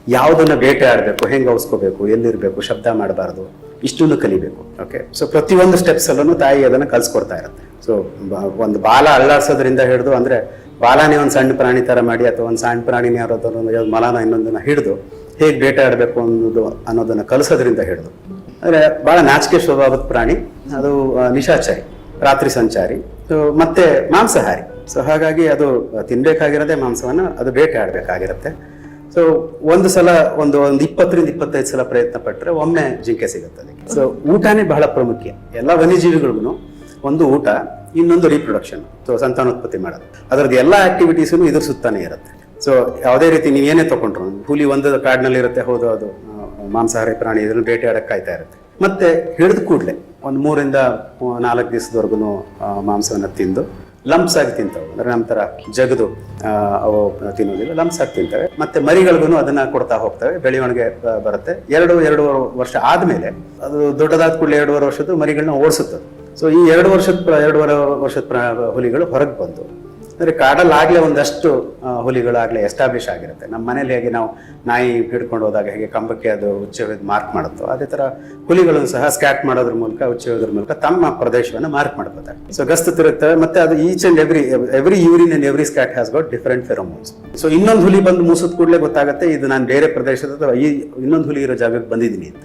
ಯಾವುದನ್ನು ಬೇಟೆ ಆಡಬೇಕು, ಹೆಂಗೆ ಔಸ್ಕೋಬೇಕು, ಎಲ್ಲಿರಬೇಕು, ಶಬ್ದ ಮಾಡಬಾರ್ದು ಇಷ್ಟನ್ನು ಕಲಿಬೇಕು. ಓಕೆ ಸೊ ಪ್ರತಿಯೊಂದು ಸ್ಟೆಪ್ಸಲ್ಲೂ ತಾಯಿ ಅದನ್ನ ಕಲಿಸ್ಕೊಡ್ತಾ ಇರುತ್ತೆ. ಸೊ ಒಂದು ಬಾಲ ಅಳ್ಳಾಡ್ಸೋದ್ರಿಂದ ಹಿಡಿದು ಅಂದ್ರೆ, ಬಾಲನೇ ಒಂದು ಸಣ್ಣ ಪ್ರಾಣಿ ತರ ಮಾಡಿ ಅಥವಾ ಒಂದು ಸಣ್ಣ ಪ್ರಾಣಿನ ಯಾವ್ದಾದ್ರು ಮಲಾನ ಇನ್ನೊಂದನ್ನ ಹಿಡಿದು, ಹೇಗೆ ಬೇಟೆ ಆಡಬೇಕು ಅನ್ನೋದು, ಅನ್ನೋದನ್ನ ಕಲಿಸೋದ್ರಿಂದ ಹಿಡಿದು. ಅಂದ್ರೆ ಬಹಳ ನಾಚಿಕೆ ಸ್ವಭಾವದ ಪ್ರಾಣಿ, ಅದು ನಿಶಾಚಾರಿ, ರಾತ್ರಿ ಸಂಚಾರಿ ಮತ್ತೆ ಮಾಂಸಾಹಾರಿ. ಸೊ ಹಾಗಾಗಿ ಅದು ತಿನ್ಬೇಕಾಗಿರೋದೇ ಮಾಂಸವನ್ನು ಅದು ಬೇಟೆ ಆಡ್ಬೇಕಾಗಿರುತ್ತೆ. ಸೊ ಒಂದು ಸಲ, ಒಂದು ಒಂದು ಇಪ್ಪತ್ತರಿಂದ ಇಪ್ಪತ್ತೈದು ಸಲ ಪ್ರಯತ್ನ ಪಟ್ಟರೆ ಒಮ್ಮೆ ಜಿಂಕೆ ಸಿಗುತ್ತೆ ಅದಕ್ಕೆ. ಸೊ ಊಟನೇ ಬಹಳ ಪ್ರಾಮುಖ್ಯ. ಎಲ್ಲ ವನ್ಯಜೀವಿಗಳಿಗೂ ಒಂದು ಊಟ, ಇನ್ನೊಂದು ರೀಪ್ರೊಡಕ್ಷನ್ ಸೊ, ಸಂತಾನೋತ್ಪತ್ತಿ ಮಾಡೋದು. ಅದರದ್ದು ಎಲ್ಲ ಆಕ್ಟಿವಿಟೀಸು ಇದ್ರ ಸುತ್ತಾನೆ ಇರುತ್ತೆ. ಸೊ ಯಾವುದೇ ರೀತಿ ನೀವು ಏನೇ ತಗೊಂಡ್ರು, ಹುಲಿ ಒಂದು ಕಾಡಿನಲ್ಲಿ ಇರುತ್ತೆ, ಹೌದು, ಅದು ಮಾಂಸಾಹಾರಿ ಪ್ರಾಣಿ, ಇದನ್ನು ಬೇಟೆಯಾಡಕ್ಕೆ ಕಾಯ್ತಾ ಇರುತ್ತೆ. ಮತ್ತೆ ಹಿಡಿದ ಕೂಡಲೇ, ಒಂದು ಮೂರಿಂದ ನಾಲ್ಕು ದಿವಸದವರೆಗೂ ಮಾಂಸವನ್ನು ತಿಂದು ಲಂಪ್ಸ್ ಆಗಿ ತಿಂತಾವೆ. ಅಂದ್ರೆ ನಮ್ಮ ತರ ಜಗದು ಅವು ತಿನ್ನೋದಿಲ್ಲ, ಲಂಪ್ಸ್ ಆಗಿ ತಿಂತವೆ. ಮತ್ತೆ ಮರಿಗಳಿಗೂ ಅದನ್ನ ಕೊಡ್ತಾ ಹೋಗ್ತವೆ. ಬೆಳವಣಿಗೆ ಬರುತ್ತೆ. ಎರಡು ಎರಡೂವರೆ ವರ್ಷ ಆದ್ಮೇಲೆ ಅದು ದೊಡ್ಡದಾದ ಕೂಡಲೇ ಎರಡೂವರೆ ವರ್ಷದ್ದು ಮರಿಗಳನ್ನ ಓಡಿಸುತ್ತದೆ ಸೊ ಈ ಎರಡು ವರ್ಷದ, ಎರಡೂವರೆ ವರ್ಷದ ಹುಲಿಗಳು ಹೊರಗೆ ಬಂದು ಅಂದ್ರೆ ಕಾಡಲ್ಲಿ ಆಗ್ಲೇ ಒಂದಷ್ಟು ಹುಲಿಗಳಾಗಲೇ ಎಸ್ಟಾಬ್ಲಿಷ್ ಆಗಿರುತ್ತೆ. ನಮ್ಮ ಮನೇಲಿ ಹೇಗೆ ನಾವು ನಾಯಿ ಹಿಡ್ಕೊಂಡು ಹೋದಾಗ ಹೇಗೆ ಕಂಬಕ್ಕೆ ಅದು ಉಚ್ಚೆ ಮಾರ್ಕ್ ಮಾಡುತ್ತೋ, ಅದೇ ತರ ಹುಲಿಗಳನ್ನು ಸಹ ಸ್ಕ್ಯಾಟ್ ಮಾಡೋದ್ರ ಮೂಲಕ, ಉಚ್ಚೆ ಮೂಲಕ ತಮ್ಮ ಪ್ರದೇಶವನ್ನು ಮಾರ್ಕ್ ಮಾಡ್ಕೋತಾರೆ. ಸೊ ಗಸ್ತು ತಿರುತ್ತವೆ ಮತ್ತೆ ಅದು each and every every urine and every scat has got different pheromones so ಇನ್ನೊಂದು ಹುಲಿ ಬಂದು ಮೂಸದ ಕೂಡಲೇ ಗೊತ್ತಾಗುತ್ತೆ, ಇದು ನಾನು ಬೇರೆ ಪ್ರದೇಶದ ಅಥವಾ ಈ ಇನ್ನೊಂದು ಹುಲಿ ಇರೋ ಜಾಗಕ್ಕೆ ಬಂದಿದ್ದೀನಿ ಅಂತ.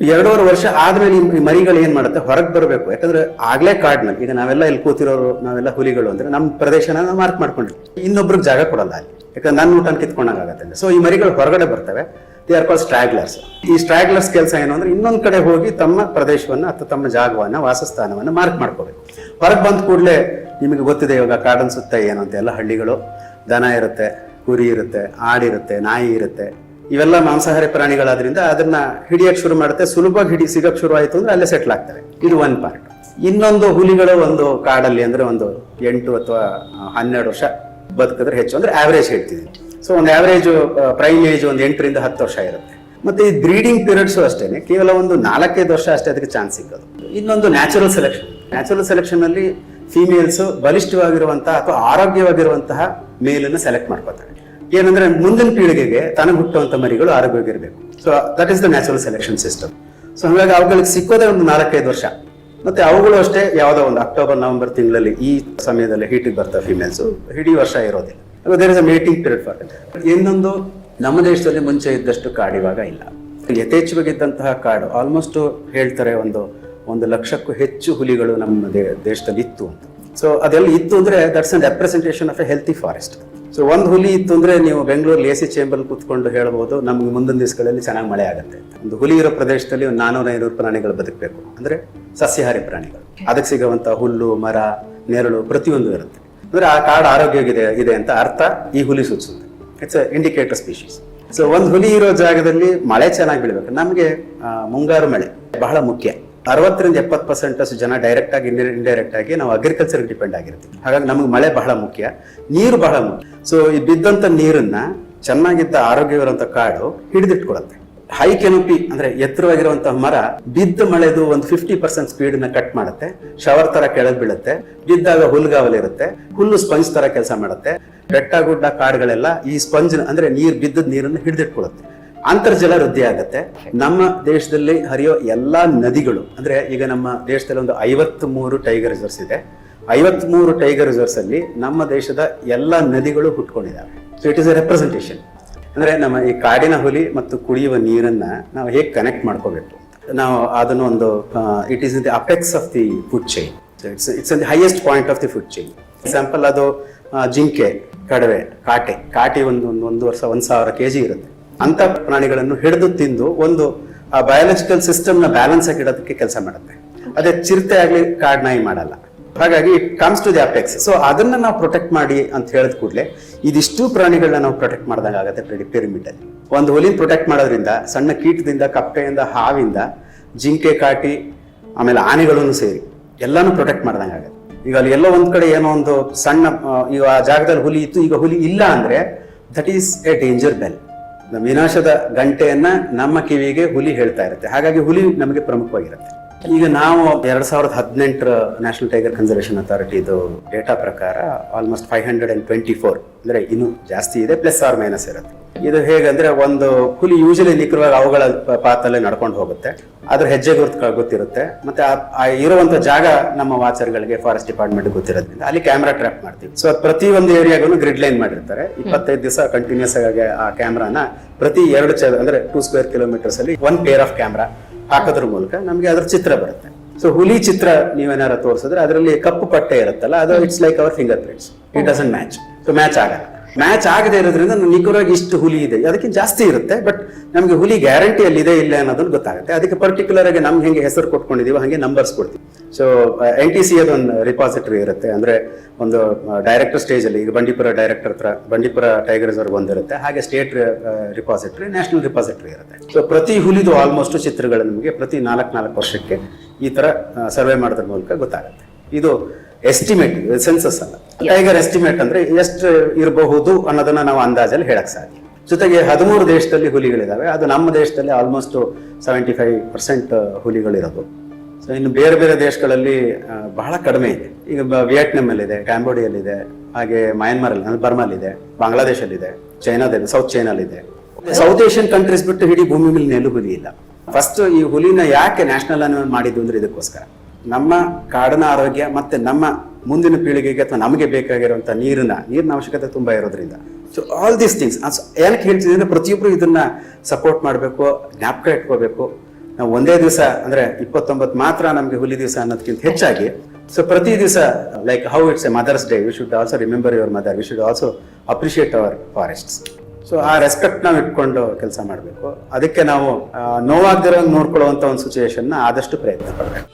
ಎರಡೂವರೆ ವರ್ಷ ಆದ್ಮೇಲೆ ಈ- ಮರಿಗಳು ಏನ್ ಮಾಡುತ್ತೆ? ಹೊರಗೆ ಬರಬೇಕು. ಯಾಕಂದ್ರೆ ಆಗ್ಲೇ ಕಾಡ್ನಲ್ಲಿ ಈಗ ನಾವೆಲ್ಲ ಇಲ್ಲಿ ಕೂತಿರೋರು, ನಾವೆಲ್ಲ ಹುಲಿಗಳು ಅಂದ್ರೆ ನಮ್ಮ ಪ್ರದೇಶನ ಮಾರ್ಕ್ ಮಾಡ್ಕೊಂಡಿರ್ತೀವಿ ಇನ್ನೊಬ್ರಿಗೆ ಜಾಗ ಕೊಡಲ್ಲ ಅಲ್ಲಿ. ಯಾಕಂದ್ರೆ ನನ್ನ ಊಟನ ಕಿತ್ಕೊಂಡಾಗತ್ತೆ ಸೊ ಈ ಮರಿಗಳು ಹೊರಗಡೆ ಬರ್ತವೆ. ದೇ ಆರ್ ಕಾಲ್ ಸ್ಟ್ರಾಗ್ಲರ್ಸ್ ಈ ಸ್ಟ್ರಾಗ್ಲರ್ಸ್ ಕೆಲಸ ಏನು ಅಂದ್ರೆ ಇನ್ನೊಂದು ಕಡೆ ಹೋಗಿ ತಮ್ಮ ಪ್ರದೇಶವನ್ನ ಅಥವಾ ತಮ್ಮ ಜಾಗವನ್ನ, ವಾಸಸ್ಥಾನವನ್ನ ಮಾರ್ಕ್ ಮಾಡ್ಕೋಬೇಕು. ಹೊರಗೆ ಬಂದ ಕೂಡಲೇ ನಿಮಗೆ ಗೊತ್ತಿದೆ ಇವಾಗ ಕಾಡನ್ ಸುತ್ತ ಏನು ಅಂತ ಎಲ್ಲ ಹಳ್ಳಿಗಳು. ದನ ಇರುತ್ತೆ, ಕುರಿ ಇರುತ್ತೆ, ಆಡಿರುತ್ತೆ, ನಾಯಿ ಇರುತ್ತೆ. ಇವೆಲ್ಲ ಮಾಂಸಾಹಾರಿ ಪ್ರಾಣಿಗಳಾದ್ರಿಂದ ಅದನ್ನ ಹಿಡಿಯಕ್ಕೆ ಶುರು ಮಾಡುತ್ತೆ. ಸುಲಭವಾಗಿ ಹಿಡಿ ಸಿಗಕ್ಕೆ ಶುರು ಆಯಿತು ಅಂದ್ರೆ ಅಲ್ಲೇ ಸೆಟ್ಲ್ ಆಗ್ತವೆ. ಇದು ಒನ್ ಪಾರ್ಟ್ ಇನ್ನೊಂದು ಹುಲಿಗಳು ಒಂದು ಕಾಡಲ್ಲಿ ಅಂದ್ರೆ ಒಂದು ಎಂಟು ಅಥವಾ ಹನ್ನೆರಡು ವರ್ಷ ಬದುಕಿದ್ರೆ ಹೆಚ್ಚು. ಅಂದ್ರೆ ಆವರೇಜ್ ಹೇಳ್ತಿದ್ದೀನಿ. ಸೊ ಒಂದು ಆವರೇಜ್ ಪ್ರೈಮ್ ಏಜ್ ಒಂದು ಎಂಟರಿಂದ ಹತ್ತು ವರ್ಷ ಇರುತ್ತೆ. ಮತ್ತೆ ಈ ಬ್ರೀಡಿಂಗ್ ಪೀರಿಯಡ್ಸ್ ಅಷ್ಟೇನೆ. ಕೇವಲ ಒಂದು ನಾಲ್ಕೈದು ವರ್ಷ ಅಷ್ಟೇ ಅದಕ್ಕೆ ಚಾನ್ಸ್ ಸಿಗೋದು. ಇನ್ನೊಂದು ನ್ಯಾಚುರಲ್ ಸೆಲೆಕ್ಷನ್ ನ್ಯಾಚುರಲ್ ಸೆಲೆಕ್ಷನ್ ಅಲ್ಲಿ ಫೀಮೇಲ್ಸ್ ಬಲಿಷ್ಠವಾಗಿರುವಂತಹ ಅಥವಾ ಆರೋಗ್ಯವಾಗಿರುವಂತಹ ಮೇಲನ್ನು ಸೆಲೆಕ್ಟ್ ಮಾಡ್ಕೋತಾರೆ. ಏನಂದ್ರೆ ಮುಂದಿನ ಪೀಳಿಗೆಗೆ ತನಗೆ ಹುಟ್ಟುವಂತ ಮರಿಗಳು ಆರೋಗ್ಯವಾಗಿರ್ಬೇಕು so that is the natural selection system so ಹಾಗಾಗಿ ಅವುಗಳಿಗೆ ಸಿಕ್ಕೋದೇ ಒಂದು ನಾಲ್ಕೈದು ವರ್ಷ. ಮತ್ತೆ ಅವುಗಳು ಅಷ್ಟೇ ಯಾವುದೋ ಒಂದು ಅಕ್ಟೋಬರ್ ನವೆಂಬರ್ ತಿಂಗಳಲ್ಲಿ ಈ ಸಮಯದಲ್ಲಿ ಹೀಟಿಗೆ ಬರ್ತವೆ ಫಿಮೇಲ್ಸ್ ಇಡೀ ವರ್ಷ ಇರೋದಿಲ್ಲ. There is a mating period for ಇನ್ನೊಂದು ನಮ್ಮ ದೇಶದಲ್ಲಿ ಮುಂಚೆ ಇದ್ದಷ್ಟು ಕಾಡಿವಾಗ ಇಲ್ಲ. ಯಥೇಚ್ಛವಾಗಿದ್ದಂತಹ ಕಾಡು ಆಲ್ಮೋಸ್ಟ್ ಹೇಳ್ತಾರೆ ಒಂದು ಒಂದು ಲಕ್ಷಕ್ಕೂ ಹೆಚ್ಚು ಹುಲಿಗಳು ನಮ್ಮ ದೇಶದಲ್ಲಿ ಇತ್ತು ಅಂತ. ಸೊ ಅದೆಲ್ಲ ಇತ್ತು ಅಂದ್ರೆ that's an representation of a healthy forest so ಒಂದು ಹುಲಿ ಇತ್ತು ಅಂದರೆ ನೀವು ಬೆಂಗಳೂರಲ್ಲಿ ಎ ಸಿ ಚೇಂಬರ್ ಕೂತ್ಕೊಂಡು ಹೇಳ್ಬೋದು, ನಮ್ಗೆ ಮುಂದಿನ ದಿವಸಗಳಲ್ಲಿ ಚೆನ್ನಾಗಿ ಮಳೆ ಆಗುತ್ತೆ. ಒಂದು ಹುಲಿ ಇರೋ ಪ್ರದೇಶದಲ್ಲಿ ಒಂದು ನಾನೂರ ಐನೂರು ಪ್ರಾಣಿಗಳು ಬದುಕಬೇಕು. ಅಂದ್ರೆ ಸಸ್ಯಾಹಾರಿ ಪ್ರಾಣಿಗಳು. ಅದಕ್ಕೆ ಸಿಗುವಂತ ಹುಲ್ಲು, ಮರ, ನೆರಳು ಪ್ರತಿಯೊಂದು ಇರುತ್ತೆ. ಅಂದ್ರೆ ಆ ಕಾಡು ಆರೋಗ್ಯವಾಗಿದೆ, ಇದೆ ಅಂತ ಅರ್ಥ ಈ ಹುಲಿ ಸೂಚಿಸುತ್ತೆ. ಇಟ್ಸ್ ಇಂಡಿಕೇಟರ್ ಸ್ಪೀಶೀಸ್ ಸೊ ಒಂದು ಹುಲಿ ಇರೋ ಜಾಗದಲ್ಲಿ ಮಳೆ ಚೆನ್ನಾಗಿ ಬೀಳ್ಬೇಕು. ನಮಗೆ ಮುಂಗಾರು ಮಳೆ ಬಹಳ ಮುಖ್ಯ. ಅರವತ್ತರಿಂದ ಎಪ್ಪತ್ತು ಪರ್ಸೆಂಟ್ ಅಷ್ಟು ಜನ ಡೈರೆಕ್ಟ್ ಆಗಿ ಇಂಡೈರೆಕ್ಟ್ ಆಗಿ ನಾವು ಅಗ್ರಿಕಲ್ಚರ್ ಡಿಪೆಂಡ್ ಆಗಿರ್ತೀವಿ. ಹಾಗಾಗಿ ನಮಗೆ ಮಳೆ ಬಹಳ ಮುಖ್ಯ, ನೀರು ಬಹಳ ಮುಖ್ಯ. ಸೊ ಈ ಬಿದ್ದಂತ ನೀರನ್ನ ಚೆನ್ನಾಗಿದ್ದ ಆರೋಗ್ಯವಿರುವಂತ ಕಾಡು ಹಿಡಿದಿಟ್ಕೊಳತ್ತೆ. ಹೈ ಕೆನೋಪಿ ಅಂದ್ರೆ ಎತ್ತರವಾಗಿರುವಂತಹ ಮರ ಬಿದ್ದ ಮಳೆದು ಒಂದು ಫಿಫ್ಟಿ ಪರ್ಸೆಂಟ್ ಸ್ಪೀಡ್ನ ಕಟ್ ಮಾಡುತ್ತೆ. ಶವರ್ ತರ ಕೆಳಗ್ ಬೀಳುತ್ತೆ. ಬಿದ್ದಾಗ ಹುಲ್ಗಾವಲಿರುತ್ತೆ. ಹುಲ್ಲು ಸ್ಪಂಜ್ ತರ ಕೆಲಸ ಮಾಡುತ್ತೆ. ಬೆಟ್ಟ ಗುಡ್ಡ ಕಾಡುಗಳೆಲ್ಲ ಈ ಸ್ಪಂಜ್ ಅಂದ್ರೆ ನೀರ್ ಬಿದ್ದದ ನೀರನ್ನು ಹಿಡಿದಿಟ್ಕೊಳುತ್ತೆ. ಅಂತರ್ಜಲ ವೃದ್ಧಿ ಆಗುತ್ತೆ. ನಮ್ಮ ದೇಶದಲ್ಲಿ ಹರಿಯೋ ಎಲ್ಲಾ ನದಿಗಳು, ಅಂದ್ರೆ ಈಗ ನಮ್ಮ ದೇಶದಲ್ಲಿ ಒಂದು ಐವತ್ತ್ ಮೂರು ಟೈಗರ್ ರಿಸರ್ವ್ಸ್ ಇದೆ. ಐವತ್ ಮೂರು ಟೈಗರ್ ರಿಸರ್ವ್ಸ್ ಅಲ್ಲಿ ನಮ್ಮ ದೇಶದ ಎಲ್ಲಾ ನದಿಗಳು ಹುಟ್ಕೊಂಡಿದ್ದಾವೆ. So it is a representation ಅಂದ್ರೆ ನಮ್ಮ ಈ ಕಾಡಿನ ಹುಲಿ ಮತ್ತು ಕುಡಿಯುವ ನೀರನ್ನ ನಾವು ಹೇಗೆ ಕನೆಕ್ಟ್ ಮಾಡ್ಕೋಬೇಕು? ನಾವು ಅದನ್ನು ಒಂದು it is the apex of the food chain it's it's the highest point of the food chain example ಅದು ಜಿಂಕೆ, ಕಡವೆ, ಕಾಟೆ. ಕಾಟಿ ಒಂದು ಒಂದು ಒಂದು ವರ್ಷ, ಒಂದು ಸಾವಿರ ಕೆಜಿ ಇರುತ್ತೆ. ಅಂತ ಪ್ರಾಣಿಗಳನ್ನು ಹಿಡಿದು ತಿಂದು ಒಂದು, ಆ ಬಯಾಲಜಿಕಲ್ ಸಿಸ್ಟಮ್ನ ಬ್ಯಾಲೆನ್ಸ್ ಆಗಿ ಇಡೋದಕ್ಕೆ ಕೆಲಸ ಮಾಡುತ್ತೆ. ಅದೇ ಚಿರತೆ ಆಗಲಿ ಕಾಡ್ನಾಯಿ ಮಾಡಲ್ಲ. ಹಾಗಾಗಿ it comes to the apex so ಅದನ್ನ ನಾವು ಪ್ರೊಟೆಕ್ಟ್ ಮಾಡಿ ಅಂತ ಹೇಳಿದ ಕೂಡಲೇ ಇದಿಷ್ಟು ಪ್ರಾಣಿಗಳನ್ನ ನಾವು ಪ್ರೊಟೆಕ್ಟ್ ಮಾಡ್ದಂಗೆ ಆಗುತ್ತೆ ಪಿರಮಿಡ್ ಅಲ್ಲಿ. ಒಂದು ಹುಲಿನ ಪ್ರೊಟೆಕ್ಟ್ ಮಾಡೋದ್ರಿಂದ, ಸಣ್ಣ ಕೀಟದಿಂದ, ಕಪ್ಪೆಯಿಂದ, ಹಾವಿಂದ, ಜಿಂಕೆ ಕಾಟಿ, ಆಮೇಲೆ ಆನೆಗಳನ್ನು ಸೇರಿ ಎಲ್ಲಾನು ಪ್ರೊಟೆಕ್ಟ್ ಮಾಡ್ದಂಗೆ ಆಗುತ್ತೆ. ಈಗ ಅಲ್ಲಿ ಎಲ್ಲೋ ಒಂದ್ ಕಡೆ ಏನೋ ಒಂದು ಸಣ್ಣ ಈಗ ಆ ಜಾಗದಲ್ಲಿ ಹುಲಿ ಇತ್ತು, ಈಗ ಹುಲಿ ಇಲ್ಲ ಅಂದ್ರೆ that is a danger bell ವಿನಾಶದ ಗಂಟೆಯನ್ನ ನಮ್ಮ ಕಿವಿಗೆ ಹುಲಿ ಹೇಳ್ತಾ ಇರುತ್ತೆ. ಹಾಗಾಗಿ ಹುಲಿ ನಮಗೆ ಪ್ರಮುಖವಾಗಿರುತ್ತೆ. ಈಗ ನಾವು ಎರಡ್ ಸಾವಿರದ ಹದಿನೆಂಟರ ನ್ಯಾಷನಲ್ ಟೈಗರ್ ಕನ್ಸರ್ವೇಷನ್ ಅಥಾರಿಟಿದು ಡೇಟಾ ಪ್ರಕಾರ almost five hundred and twenty four ಅಂದ್ರೆ ಇನ್ನು ಜಾಸ್ತಿ ಇದೆ ಪ್ಲಸ್ ಆರ್ ಮೈನಸ್ ಇರುತ್ತೆ. ಇದು ಹೇಗಂದ್ರೆ ಒಂದು ಹುಲಿ ಯೂಶಲಿ ನಿಖರವಾಗಿ ಅವುಗಳ ಪಾತಲ್ಲೇ ನಡ್ಕೊಂಡು ಹೋಗುತ್ತೆ. ಅದ್ರ ಹೆಜ್ಜೆ ಗುರುತು ಗೊತ್ತಿರುತ್ತೆ. ಮತ್ತೆ ಆ- ಇರುವಂತ ಜಾಗ ನಮ್ಮ ವಾಚರ್ಗಳಿಗೆ ಫಾರೆಸ್ಟ್ ಡಿಪಾರ್ಟ್ಮೆಂಟ್ ಗೊತ್ತಿರೋದ್ರಿಂದ ಅಲ್ಲಿ ಕ್ಯಾಮ್ರಾ ಟ್ರ್ಯಾಪ್ ಮಾಡ್ತೀವಿ. ಸೊ ಪ್ರತಿ ಒಂದು ಏರಿಯಾಗೂ ಗ್ರಿಡ್ ಲೈನ್ ಮಾಡಿರ್ತಾರೆ. ಇಪ್ಪತ್ತೈದು ದಿವಸ ಕಂಟಿನ್ಯೂಸ್ ಆಗಿ ಆ ಕ್ಯಾಮ್ರಾನ ಪ್ರತಿ ಎರಡು ಚ ಅಂದ್ರೆ ಟೂ ಸ್ಕ್ವೇರ್ ಕಿಲೋಮೀಟರ್ಸ್ ಅಲ್ಲಿ ಒನ್ ಪೇರ್ ಆಫ್ ಕ್ಯಾಮ್ರಾ ಹಾಕೋದ್ರ ಮೂಲಕ ನಮಗೆ ಅದ್ರ ಚಿತ್ರ ಬರುತ್ತೆ. ಸೊ ಹುಲಿ ಚಿತ್ರ ನೀವೇನಾರ ತೋರಿಸಿದ್ರೆ ಅದರಲ್ಲಿ ಕಪ್ಪು ಪಟ್ಟೆ ಇರುತ್ತಲ್ಲ, ಅದು it's like our finger prints it doesn't match so match ಆಗಲ್ಲ. ಮ್ಯಾಚ್ ಆಗದೆ ಇರೋದ್ರಿಂದ ನಿಖರವಾಗಿ ಇಷ್ಟು ಹುಲಿ ಇದೆ. ಅದಕ್ಕಿಂತ ಜಾಸ್ತಿ ಇರುತ್ತೆ ಬಟ್ ನಮಗೆ ಹುಲಿ ಗ್ಯಾರಂಟಿ ಅಲ್ಲಿ ಇದೆ ಇಲ್ಲ ಅನ್ನೋದನ್ನು ಗೊತ್ತಾಗುತ್ತೆ. ಅದಕ್ಕೆ ಪರ್ಟಿಕ್ಯುಲರ್ ಆಗಿ ನಮ್ಗೆ ಹೆಂಗೆ ಹೆಸರು ಕೊಟ್ಕೊಂಡಿದೀವಿ ಹಾಗೆ ನಂಬರ್ಸ್ ಕೊಡ್ತೀವಿ. ಸೊ ಎನ್ ಟಿ ಸಿ ಅದೊಂದು ರಿಪಾಸಿಟರಿ ಇರುತ್ತೆ. ಅಂದ್ರೆ ಒಂದು ಡೈರೆಕ್ಟರ್ ಸ್ಟೇಜ್ ಅಲ್ಲಿ, ಈಗ ಬಂಡೀಪುರ ಡೈರೆಕ್ಟರ್ ಹತ್ರ, ಬಂಡೀಪುರ ಟೈಗರ್ ರಿಸರ್ವ್ ಒಂದಿರುತ್ತೆ. ಹಾಗೆ ಸ್ಟೇಟ್ ರಿಪಾಸಿಟರಿ ನ್ಯಾಷನಲ್ ರಿಪಾಸಿಟರಿ ಇರುತ್ತೆ. ಸೊ ಪ್ರತಿ ಹುಲಿದು ಆಲ್ಮೋಸ್ಟ್ ಚಿತ್ರಗಳು ನಮಗೆ ಪ್ರತಿ ನಾಲ್ಕು ನಾಲ್ಕು ವರ್ಷಕ್ಕೆ ಈ ತರ ಸರ್ವೆ ಮಾಡೋದ್ರ ಮೂಲಕ ಗೊತ್ತಾಗುತ್ತೆ. ಇದು ಎಸ್ಟಿಮೇಟ್ ಸೆನ್ಸಸ್ ಅಲ್ಲ. ಟೈಗರ್ ಎಸ್ಟಿಮೇಟ್ ಅಂದ್ರೆ ಎಷ್ಟು ಇರಬಹುದು ಅನ್ನೋದನ್ನ ನಾವು ಅಂದಾಜಲ್ಲಿ ಹೇಳಕ್ ಸಾಧ್ಯ. ಜೊತೆಗೆ ಹದಿಮೂರು ದೇಶದಲ್ಲಿ ಹುಲಿಗಳಿದಾವೆ. ಅದು ನಮ್ಮ ದೇಶದಲ್ಲಿ ಆಲ್ಮೋಸ್ಟ್ ಸೆವೆಂಟಿ ಫೈವ್ ಪರ್ಸೆಂಟ್ ಹುಲಿಗಳಿರೋದು. ಸೊ ಇನ್ನು ಬೇರೆ ಬೇರೆ ದೇಶಗಳಲ್ಲಿ ಬಹಳ ಕಡಿಮೆ ಇದೆ. ಈಗ ಬ- ವಿಯೆಟ್ನಾಮಲ್ಲಿದೆ ಕ್ಯಾಂಬೋಡಿಯಲ್ಲಿದೆ ಹಾಗೆ ಮಯನ್ಮಾರ್ ಅಲ್ಲಿ ಅಂದ್ರೆ ಬರ್ಮಾಲಿದೆ ಬಾಂಗ್ಲಾದೇಶಲ್ಲಿದೆ ಚೈನಾದಲ್ಲಿ ಸೌತ್ ಚೈನಾಲಿದೆ ಸೌತ್ ಏಷ್ಯನ್ ಕಂಟ್ರೀಸ್ ಬಿಟ್ಟು ಇಡೀ ಭೂಮಿ ಮೇಲೆ ನೆಲು ಹುಲಿ ಇಲ್ಲ. ಫಸ್ಟ್ ಈ ಹುಲಿನ ಯಾಕೆ ನ್ಯಾಷನಲ್ ಅನ್ನು ಮಾಡಿದ್ದು ಅಂದ್ರೆ ಇದಕ್ಕೋಸ್ಕರ. ನಮ್ಮ ಕಾಡಿನ ಆರೋಗ್ಯ ಮತ್ತೆ ನಮ್ಮ ಮುಂದಿನ ಪೀಳಿಗೆಗೆ ಅಥವಾ ನಮಗೆ ಬೇಕಾಗಿರುವಂತ ನೀರಿನ ನೀರಿನ ಅವಶ್ಯಕತೆ ತುಂಬಾ ಇರೋದ್ರಿಂದ. ಸೊ ಆಲ್ ದೀಸ್ ಥಿಂಗ್ಸ್ ಏನಕ್ಕೆ ಹೇಳ್ತಿದ್ದೀನಿ ಅಂದ್ರೆ ಪ್ರತಿಯೊಬ್ಬರು ಇದನ್ನ ಸಪೋರ್ಟ್ ಮಾಡಬೇಕು, ಜ್ಞಾಪಕ ಇಟ್ಕೋಬೇಕು. ನಾವು ಒಂದೇ ದಿವಸ ಅಂದ್ರೆ ಇಪ್ಪತ್ತೊಂಬತ್ತು ಮಾತ್ರ ನಮಗೆ ಹುಲಿ ದಿವಸ ಅನ್ನೋದಕ್ಕಿಂತ ಹೆಚ್ಚಾಗಿ. ಸೊ ಪ್ರತಿ ದಿವಸ like how it's a mother's day we should also remember your mother we should also appreciate our forest so ಆ ರೆಸ್ಪೆಕ್ಟ್ ನಾವು ಇಟ್ಕೊಂಡು ಕೆಲಸ ಮಾಡಬೇಕು. ಅದಕ್ಕೆ ನಾವು ನೋವಾಗ್ದಿರೋ ನೋಡ್ಕೊಳ್ಳುವಂತ ಒಂದು ಸಿಚುವೇಶನ್ ಆದಷ್ಟು ಪ್ರಯತ್ನ ಪಡಬೇಕು.